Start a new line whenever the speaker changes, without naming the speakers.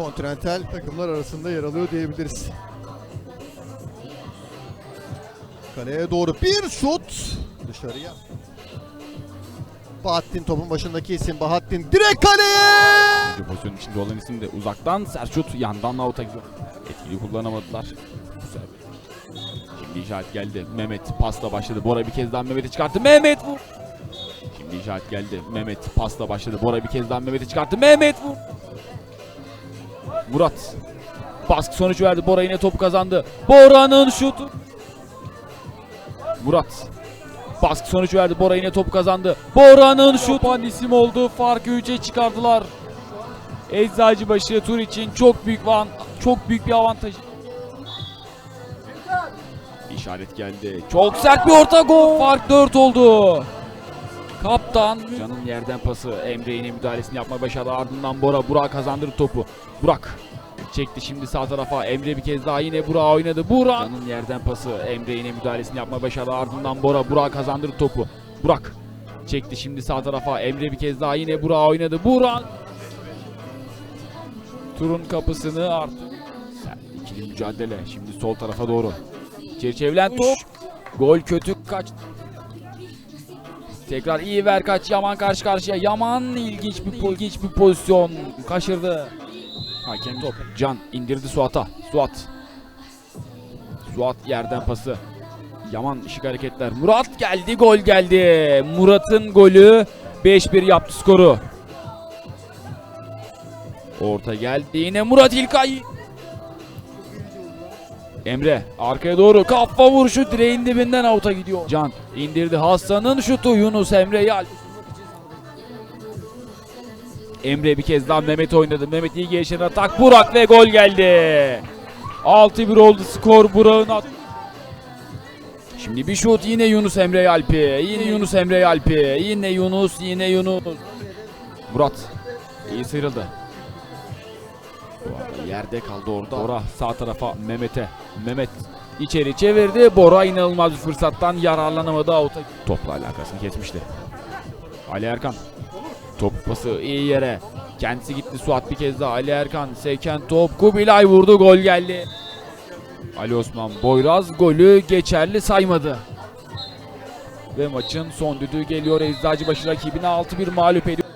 kontinental takımlar arasında yer alıyor diyebiliriz. Kaleye doğru bir şut dışarıya. Bahattin topun başındaki isim Bahattin direkt kaleye.
Pozisyonun içinde olan isim de uzaktan sert şut yandan avuta gidiyor. Etkili kullanamadılar. Şimdi işaret geldi. Mehmet pasla başladı. Bora bir kez daha Mehmet'i çıkarttı. Mehmet vur. Şimdi işaret geldi. Mehmet pasla başladı. Bora bir kez daha Mehmet'i çıkarttı. Mehmet vur. Murat. Baskı sonuç verdi. Bora yine topu kazandı. Bora'nın şutu. Murat. Baskı sonuç verdi. Bora yine topu kazandı. Bora'nın şutu. İsim oldu. Farkı 3'e çıkardılar. Eczacıbaşı tur için çok büyük van, çok büyük bir avantaj. İşaret geldi. Çok sert bir orta gol. Fark 4 oldu. Kaptan Can'ın yerden pası Emre yine müdahalesini yapmayı başardı. Ardından Bora Burak kazandırdı topu. Burak çekti şimdi sağ tarafa. Emre bir kez daha yine Burak oynadı. Burak Can'ın yerden pası Emre yine müdahalesini yapmayı başardı. Ardından Bora Burak kazandırdı topu. Burak çekti şimdi sağ tarafa. Emre bir kez daha yine Burak oynadı. Burak Turun kapısını artık. İkili mücadele. Şimdi sol tarafa doğru. İçeri çevrilen top. Gol kötü kaç. Tekrar iyi ver kaç. Yaman karşı karşıya. Yaman ilginç bir ilginç bir pozisyon. Kaçırdı. Hakem top. Can indirdi Suat'a. Suat. Suat yerden pası. Yaman ışık hareketler. Murat geldi. Gol geldi. Murat'ın golü 5-1 yaptı skoru. Orta geldi yine Murat İlkay. Emre arkaya doğru kafa vuruşu direğin dibinden avuta gidiyor. Can indirdi Hasan'ın şutu Yunus Emre Yal. Emre bir kez daha Mehmet oynadı. Mehmet iyi gelişen atak. Burak ve gol geldi. 6-1 oldu skor Burak'ın at. Şimdi bir şut yine Yunus Emre Yalpi. Yine Yunus Emre Yalpi. Yine Yunus yine Yunus. Murat iyi sıyrıldı. Yerde kaldı orada. Bora sağ tarafa Mehmet'e. Mehmet içeri çevirdi. Bora inanılmaz bir fırsattan yararlanamadı. Avuta. Topla alakasını kesmişti. Ali Erkan. Top pası iyi yere. Kendisi gitti Suat bir kez daha. Ali Erkan seken top. Kubilay vurdu. Gol geldi. Ali Osman Boyraz golü geçerli saymadı. Ve maçın son düdüğü geliyor. Eczacıbaşı rakibine 6-1 mağlup ediyor.